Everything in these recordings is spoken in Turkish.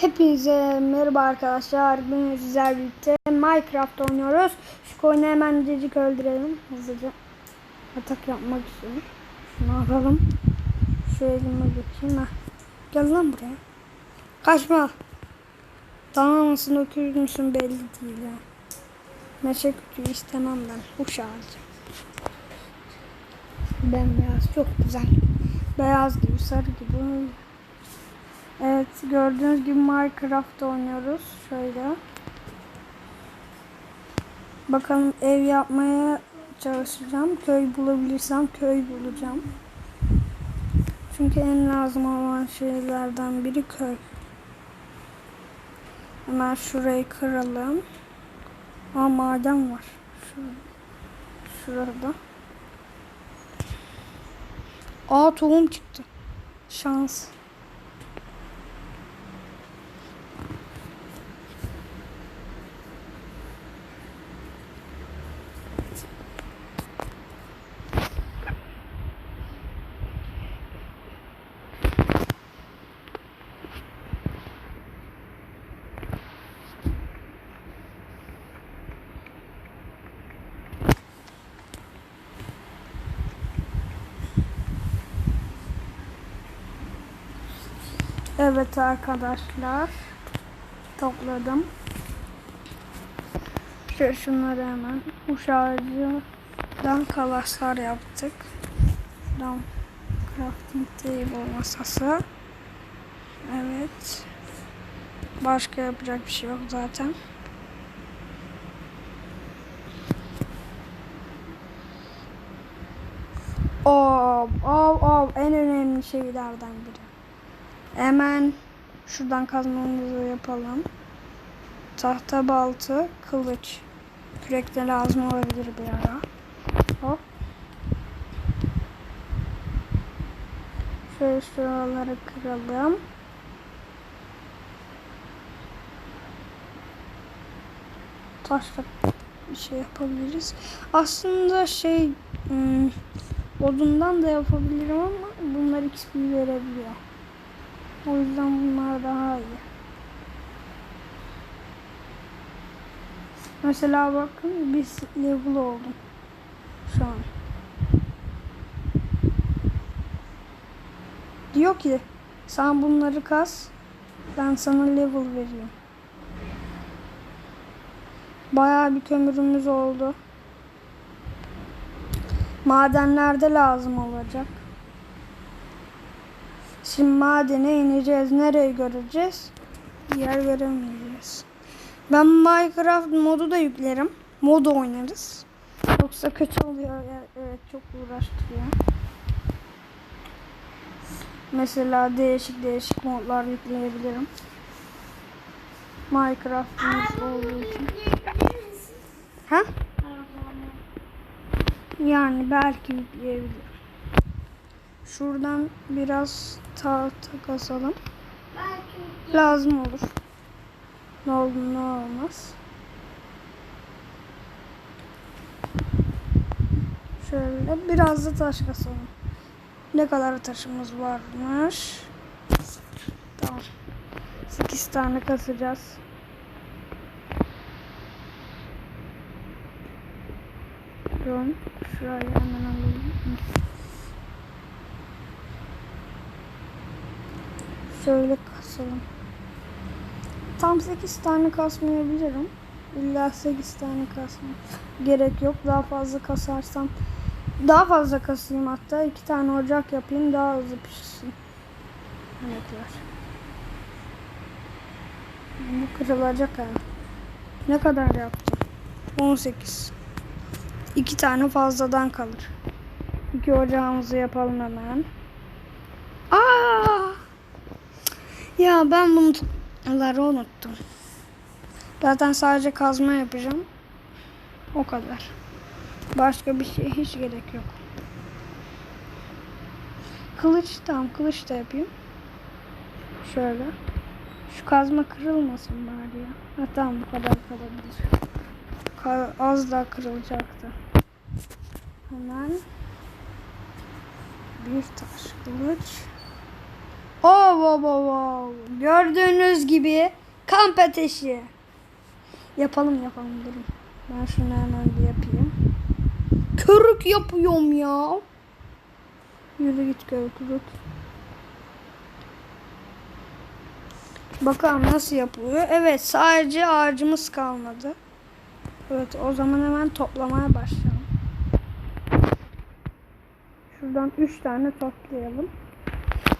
Hepinize merhaba arkadaşlar. Bugün sizlerle birlikte Minecraft oynuyoruz. Şu koyunu hemen cecik öldürelim hızlıca. Atak yapmak istiyorum. Şunu alalım. Şu elime geçeyim. Heh. Gel lan buraya. Kaçma. Dana mısın öküz müsün belli değil ya. Meşe kütüğü istemem ben. Uç alacağım. Bembeyaz çok güzel. Beyaz gibi sarı gibi. Evet gördüğünüz gibi Minecraft oynuyoruz. Şöyle. Bakalım ev yapmaya çalışacağım. Köy bulabilirsem köy bulacağım. Çünkü en lazım olan şeylerden biri köy. Hemen şurayı kıralım. Aa maden var. Şurada. Şurada. Aa tohum çıktı. Şans. Evet arkadaşlar. Topladım. Şöyle şunları hemen uç ağacından kalaslar yaptık. Şuradan crafting table masası. Evet. Başka yapacak bir şey yok zaten. Ov, ov, ov. En önemli şeylerden biri. Hemen şuradan kazmamızı yapalım. Tahta baltı, kılıç. Kürek de lazım olabilir bir ara. Hop. Şöyle şuraları kıralım. Taşla bir şey yapabiliriz. Aslında şey hmm, odundan da yapabilirim ama bunlar XP verebiliyor. O yüzden bunlar daha iyi. Mesela bakın biz level oldum. Şu an. Diyor ki sen bunları kas ben sana level veriyorum. Bayağı bir kömürümüz oldu. Madenlerde lazım olacak. Şimdi madene ineceğiz. Nereyi göreceğiz? Yer göremeyeceğiz. Ben Minecraft modu da yüklerim. Modu oynarız. Yoksa kötü oluyor. Evet çok uğraştırıyor. Mesela değişik değişik modlar yükleyebilirim. Minecraft'ımız olduğu için. Ha? Yani belki yükleyebilirim. Şuradan biraz tahta. Lazım olur. Ne olur ne olmaz. Şöyle biraz da taş kasalım. Ne kadar taşımız varmış? Tamam. 8 tane kasacağız. Şurayı hemen alalım. Şöyle kasalım. Tam 8 tane kasmayabilirim. İlla 8 tane kasma. Gerek yok. Daha fazla kasarsam daha fazla kasayım hatta. 2 tane ocak yapayım daha hızlı pişsin. Yemekler. Bu kırılacak ha. Ne kadar yaptım? 18. 2 tane fazladan kalır. 2 ocağımızı yapalım hemen. Aa! Ya ben bunları unuttum. Zaten sadece kazma yapacağım. O kadar. Başka bir şey hiç gerek yok. Kılıç tamam kılıç da yapayım. Şöyle. Şu kazma kırılmasın bari ya. Ha, tamam bu kadar kalabilir. Ka- az daha kırılacaktı. Hemen bir taş kılıç. Oh wow wow wow. Gördüğünüz gibi kamp ateşi. Yapalım yapalım durun. Ben şunu hemen bir yapayım. Körük yapıyorum ya. Yürü git körük körük. Bakalım nasıl yapılıyor. Evet sadece ağacımız kalmadı. Evet o zaman hemen toplamaya başlayalım. Şuradan 3 tane toplayalım.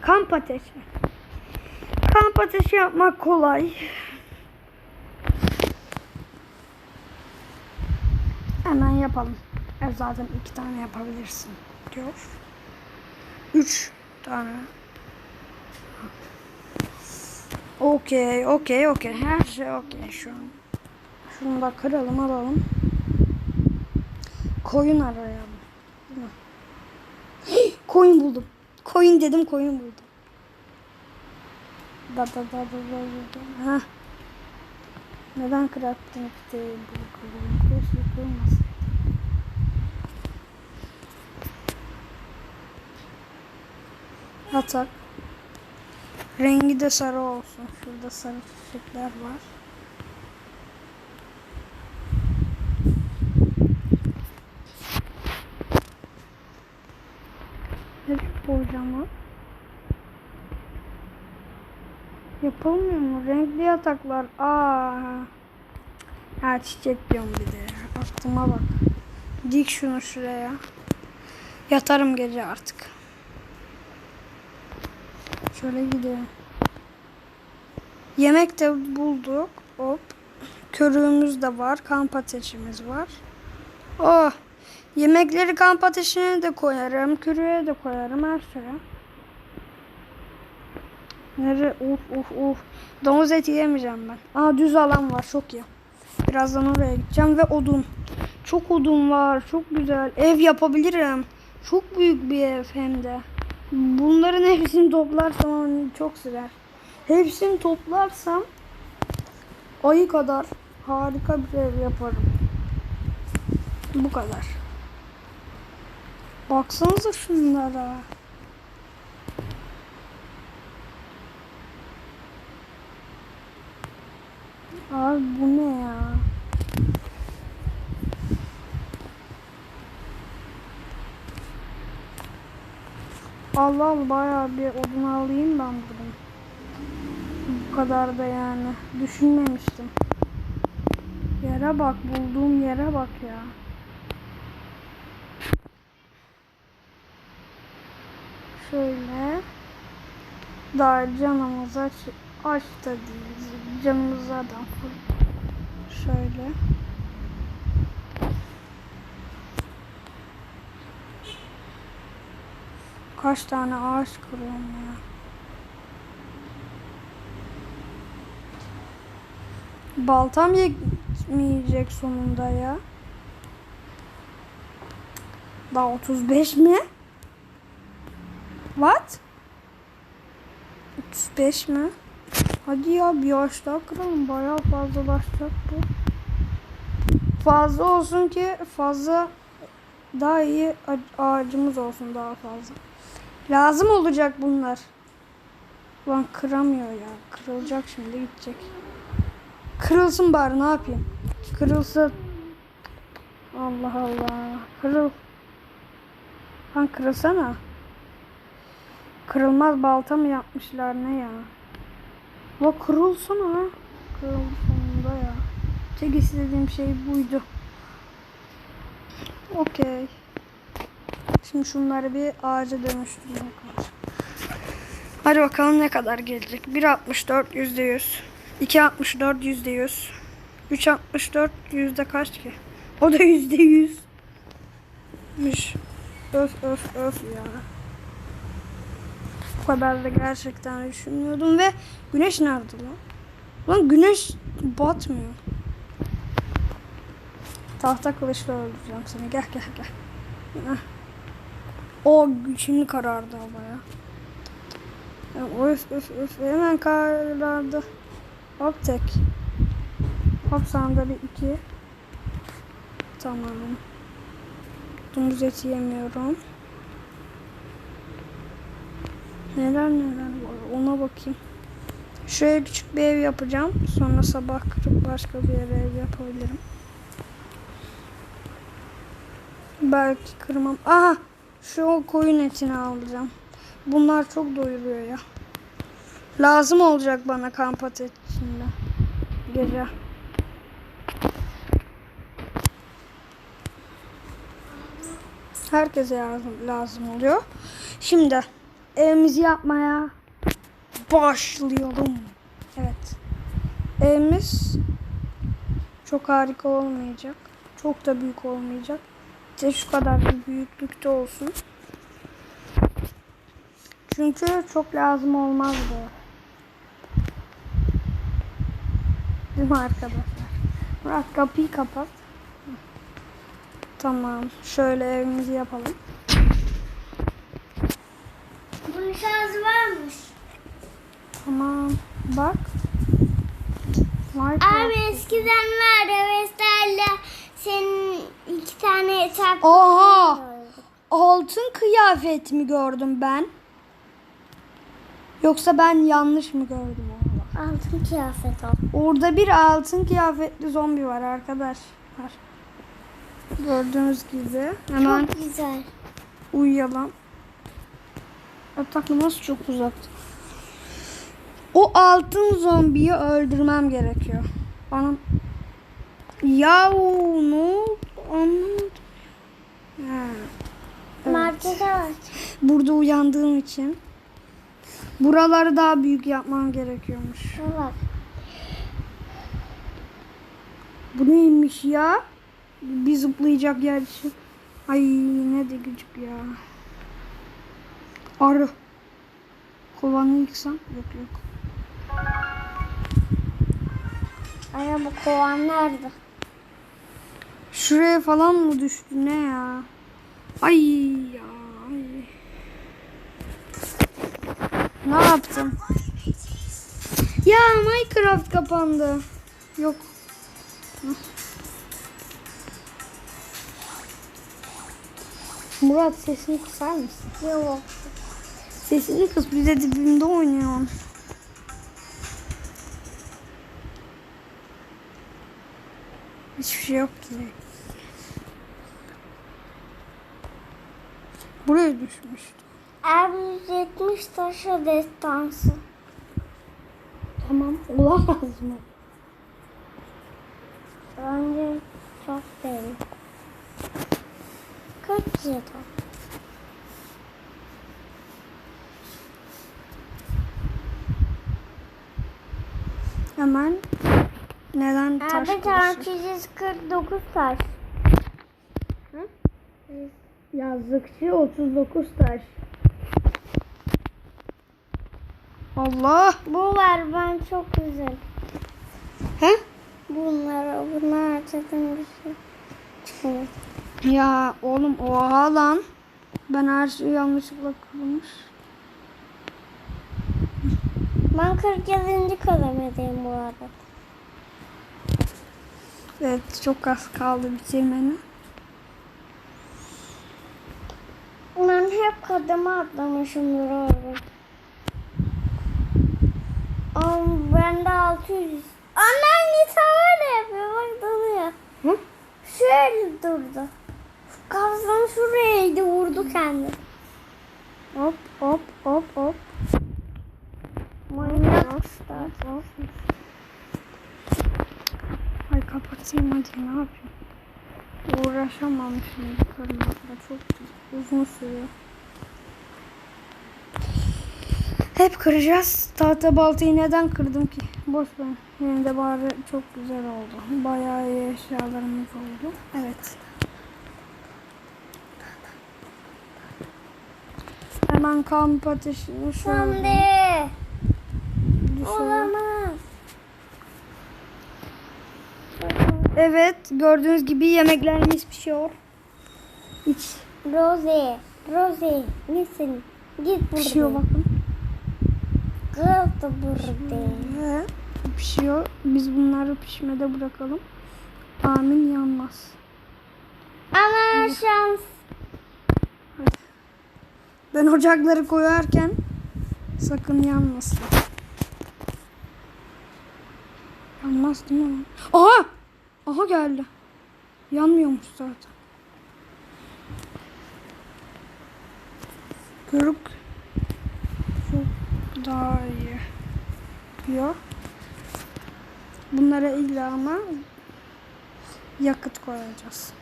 Kamp ateşi. Kamp ateşi yapmak kolay. Hemen yapalım. E zaten iki tane yapabilirsin diyor. Üç tane. Okey, okey, okey. Her şey okey şu an. Şunu da kıralım, alalım. Koyun arayalım. Koyun buldum. Koyun dedim, koyun buldum. Da da da da da da. Hah. Neden crafting table koyun? Keşke koymasın. Yatak. Rengi de sarı olsun. Şurada sarı çiçekler var. O? Yapılmıyor mu? Renkli yataklar. Aa. Ha çiçek diyorum bir de. Aklıma bak. Dik şunu şuraya. Yatarım gece artık. Şöyle gidelim. Yemek de bulduk. Hop. Körüğümüz de var. Kamp ateşimiz var. Oh. Yemekleri kamp ateşine de koyarım. Körüğe de koyarım. Her şeye. Nere? Uf uf uf. Domuz eti yemeyeceğim ben. Aa düz alan var. Çok iyi. Birazdan oraya gideceğim ve odun. Çok odun var. Çok güzel. Ev yapabilirim. Çok büyük bir ev hem de. Bunların hepsini toplarsam çok sürer. Hepsini toplarsam ayı kadar harika bir ev yaparım. Bu kadar. Baksanıza şunlara. Abi bu ne ya? Allah Allah bayağı bir odun alayım ben buradan. Bu kadar da yani. Düşünmemiştim. Yere bak bulduğum yere bak ya. Şöyle. Daha canımız aç, da değiliz. Canımız zaten full. Şöyle. Kaç tane ağaç kırıyorum ya. Baltam yetmeyecek sonunda ya. Daha 35 mi? What? 35 mi? Hadi ya bir daha kıralım. Bayağı fazlalaşacak bu. Fazla olsun ki fazla daha iyi ağacımız olsun daha fazla. Lazım olacak bunlar. Lan kıramıyor ya. Kırılacak şimdi gidecek. Kırılsın bari ne yapayım? Kırılsın. Allah Allah. Kırıl. Lan kırılsana. Kırılmaz balta mı yapmışlar ne ya? La kırılsana. Kırıldı sonunda ya. Tek istediğim şey buydu. Okey. Şimdi şunları bir ağaca dönüştürmeye kalacağım. Hadi bakalım ne kadar gelecek. 1.64 yüzde yüz. 2.64 yüzde yüz. 3.64 yüzde kaç ki? O da yüzde yüz. Müş. Öf öf öf ya. Kadar da gerçekten düşünmüyordum ve güneş nerede lan? Lan güneş batmıyor. Tahta kılıçla öldüreceğim seni. Gel gel gel. O şimdi karardı havaya. Ya, Öf öf öf hemen karardı. Hop tek. Hop sandalye iki. Tamam. Domuz eti yemiyorum. Neler neler var ona bakayım. Şuraya küçük bir ev yapacağım. Sonra sabah kırıp başka bir yere ev yapabilirim. Belki kırmam. Aha! Şu koyun etini alacağım. Bunlar çok doyuruyor ya. Lazım olacak bana kamp ateşinde. Gece. Herkese lazım, lazım oluyor. Şimdi evimizi yapmaya başlayalım. Evet. Evimiz çok harika olmayacak. Çok da büyük olmayacak. İşte şu kadar bir büyüklükte olsun. Çünkü çok lazım olmaz bu. Değil mi arkadaşlar? Murat kapıyı kapat. Tamam. Şöyle evimizi yapalım. Şarjı varmış. Tamam. Bak. Minecraft. Abi eskiden vardı Vestel'le senin iki tane tak. Oha! Altın kıyafet mi gördüm ben? Yoksa ben yanlış mı gördüm? Altın kıyafet o. Orada bir altın kıyafetli zombi var arkadaşlar. Gördüğünüz gibi. Hemen Çok güzel. uyuyalım. Yatak nasıl çok uzakta. O altın zombiyi öldürmem gerekiyor. Bana... Yahu ne oldu? Anlamadım. Ha. Evet. Burada uyandığım için. Buraları daha büyük yapmam gerekiyormuş. Bak. Bu neymiş ya? Bir zıplayacak yer için. Ay ne de gıcık ya. Arı. Kovanı yıksam? Yok yok. Ay bu kovan nerede? Şuraya falan mı düştü ne ya? Ay ya. Ay. Ne yaptım? Ya Minecraft kapandı. Yok. Murat sesini kısar mısın? Yok. Sesini kıs bir de dibimde oynuyorsun. Hiçbir şey yok ki. Buraya düşmüştü. Abi 170 taşı destansı. Tamam olamaz mı? Bence çok değil. Kaç jeton? Hemen neden taş Abi tam 149 taş. Yazlıkçı 39 taş. Allah. Bu var ben çok güzel. He? Bunları bunlar harcadım bir şey. Ya oğlum oha lan. Ben her şeyi yanlışlıkla kırmış. Ben 47. kademedeyim bu arada. Evet çok az kaldı bitirmeni. Ben hep kademe atlamışımdır abi. Ama ben de 600. Annem ne öyle yapıyor bak dalıyor. Hı? Şöyle durdu. Kafasını şurayaydı vurdu kendi. Hop hop hop hop. Manyak işte. Ay kapatayım hadi ne yapayım. Uğraşamam şimdi kırmakla çok uzun sürüyor. Hep kıracağız. Tahta baltayı neden kırdım ki? Boş ver. Yine de bari çok güzel oldu. Bayağı iyi eşyalarımız oldu. Evet. Hemen kamp ateşini şöyle Şimdi. Olamaz. Evet gördüğünüz gibi yemeklerimiz pişiyor. Hiç Rosie. Rosie. Listen. Git pişiyor buradan. bakın. Git buradan. Ve pişiyor. Biz bunları pişmede bırakalım. Amin yanmaz. Ama şans. Ben ocakları koyarken Sakın yanmasın. Yanmaz değil mi? Aha! Aha geldi. Yanmıyormuş zaten. Görük çok daha iyi diyor. Bunlara illa ama yakıt koyacağız.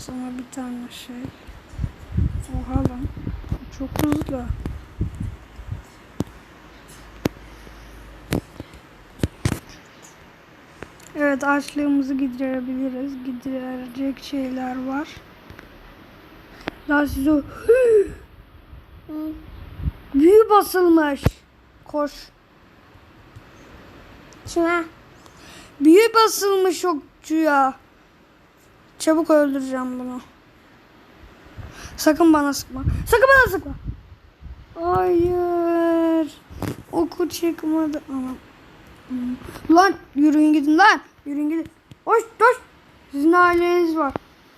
Sonra bir tane şey. Oha lan. Çok hızlı. Evet açlığımızı giderebiliriz. Giderecek şeyler var. Daha size o-. Büyü basılmış. Koş. Kime? Büyü basılmış okçuya. Çabuk öldüreceğim bunu. Sakın bana sıkma. Sakın bana sıkma. Hayır. Oku çıkmadı. Ama. Hmm. Lan yürüyün gidin lan. Yürüyün gidin. Hoş hoş. Sizin aileniz var.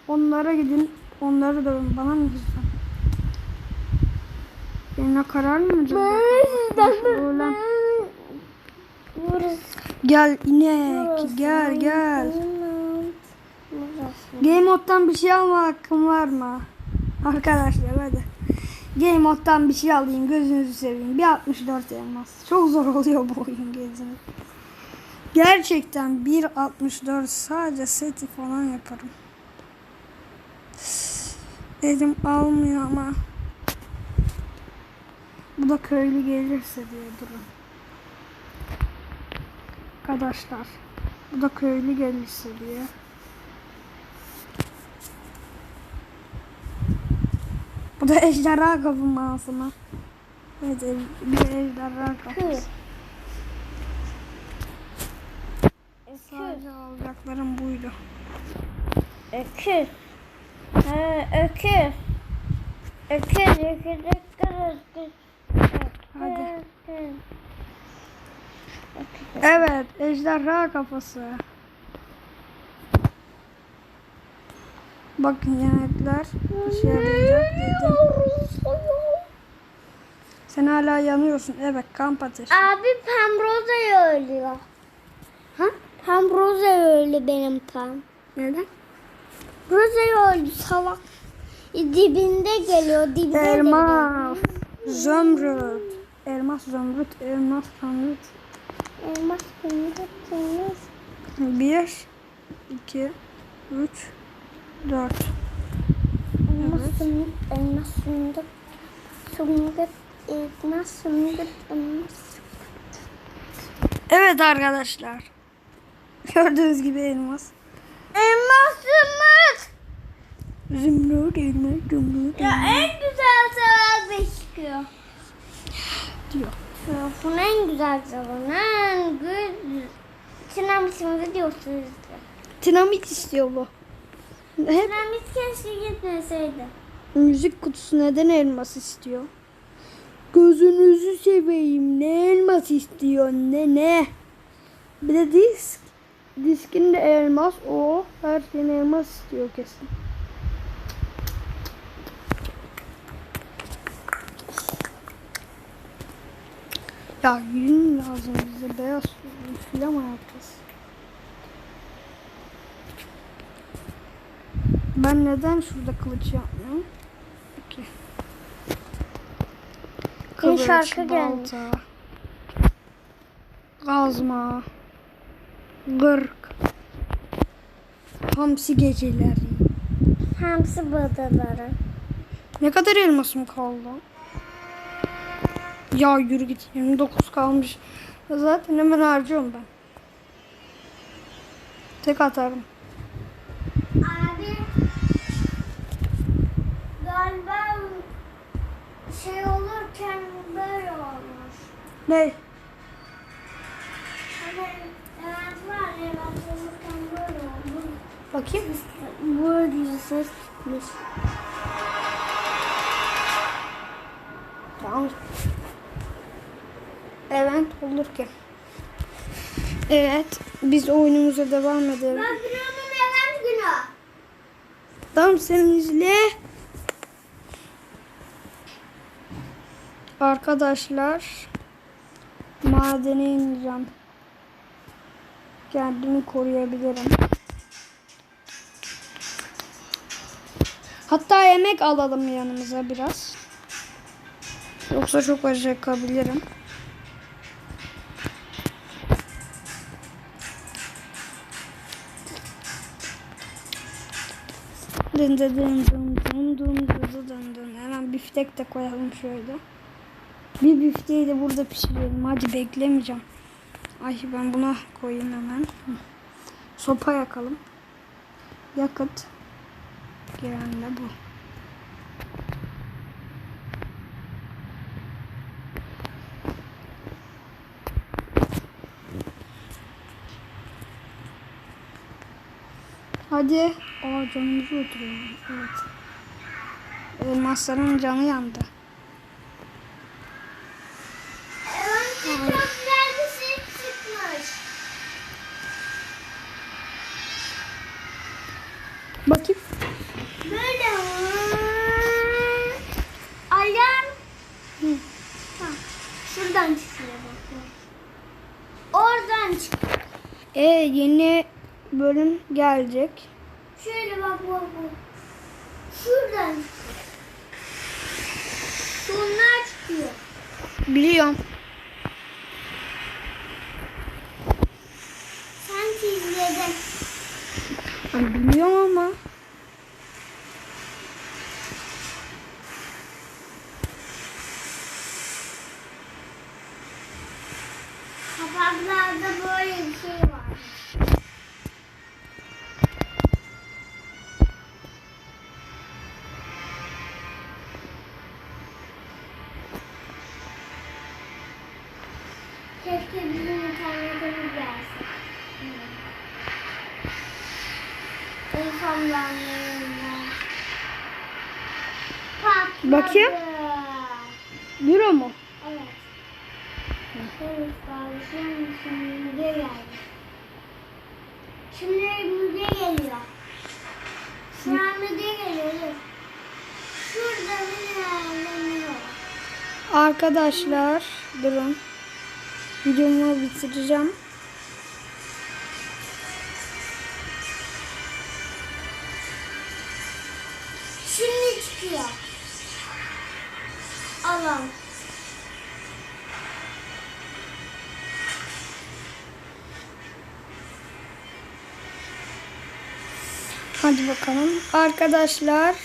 Onlara gidin. Onları dövün. Bana mı gidin? Benimle karar mı? Burası. Gel inek. Gel gel. Game moddan bir şey alma hakkım var mı? Arkadaşlar hadi. Game moddan bir şey alayım gözünüzü seveyim. Bir 64 elmas. Çok zor oluyor bu oyun gözünüz. Gerçekten 1.64 sadece seti falan yaparım. Elim almıyor ama. Bu da köylü gelirse diye durun. Arkadaşlar. Bu da köylü gelirse diye. Bu da ejderha kapılması mı? Evet bir ejderha kapısı. Sadece alacaklarım buydu. Öküz. Ha, öküz. Öküz, öküz, öküz, öküz. Hadi. Evet ejderha kafası. Bakın yanıtlar işe yarayacak dedim. Sen hala yanıyorsun. Evet kamp ateşi. Abi ölüyor. Ha? Pemroza öldü benim Pem. Neden? Roza öldü salak. Dibinde geliyor, dibinde Elmas. Zömrüt. Elmas zömrüt. Elmas zömrüt. Elmas, elmas, elmas. Bir, iki, üç, dört. Elmas, sümük, elmas, sümük, sümük, elmas, sümük, elmas. Evet arkadaşlar. Gördüğünüz gibi elmas. Elmas, sümük. Zümrüt, elmas, zümrüt. Ya en güzel sever çıkıyor. Diyor. Ya, Bunun en güzel sever. En güzel. Sinamisimizi diyorsunuz. Dinamit istiyor bu. Hep Sinamit keşke gitmeseydi. müzik kutusu neden elmas istiyor? Gözünüzü seveyim. Ne elmas istiyor ne ne? Bir de disk. Diskin de elmas. O her şeyin elmas istiyor kesin. Ya yün lazım bize. Beyaz filama yapacağız. Ben neden şurada kılıç yapmıyorum? Peki. Bir şarkı gelmiş. balta, Kazma. Gırk. Hamsi geceleri. Hamsi badaları. Ne kadar elmasım kaldı? Ya yürü git. 29 kalmış. Zaten hemen harcıyorum ben. Tek atarım. Abi galiba şey olurken böyle olmuş. Ne? Bakayım. Böyle ses çıkmış. Tamam. Evet olur ki. Evet. Biz oyunumuza devam edelim. Öbürünün event günü. Tamam sen izle. Arkadaşlar madene ineceğim. Kendimi koruyabilirim. Hatta yemek alalım yanımıza biraz. Yoksa çok acıkabilirim. Dın dın dın dın dın dın dın dın dın. Hemen biftek de koyalım şöyle. Bir bifteyi de burada pişirelim. Hadi beklemeyeceğim. Ay ben buna koyayım hemen. Sopa yakalım. Yakıt. Giren de bu. Hadi. Aa canımızı oturuyor. Evet. Elmasların canı yandı. Önce çok güzel bir şey çıkmış. Bakayım. Böyle alarm Hı. Ha, şuradan çıkıyor bak. Oradan çıkıyor. E yeni bölüm gelecek. Şöyle bak bak bak. Şuradan. Şunlar çıkıyor. Biliyorum. Sen izledin. Ben biliyorum ama. İnsanların yanına. Patladı. Bakayım. Büro mu? Evet. Evet kardeşim şimdi müze geldi. Şimdi müze geliyor. Şu an müze geliyor. Şurada bir yerleniyor. Arkadaşlar durun. Videomu bitireceğim. Şimdi çıkıyor. Alan. Hadi bakalım. Arkadaşlar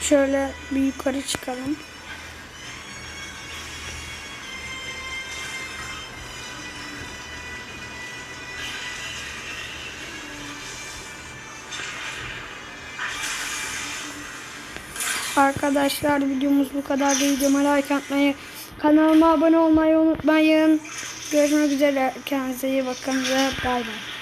şöyle bir yukarı çıkalım. Arkadaşlar videomuz bu kadar. Videoma like atmayı, kanalıma abone olmayı unutmayın. Görüşmek üzere. Kendinize iyi bakın ve bay bay.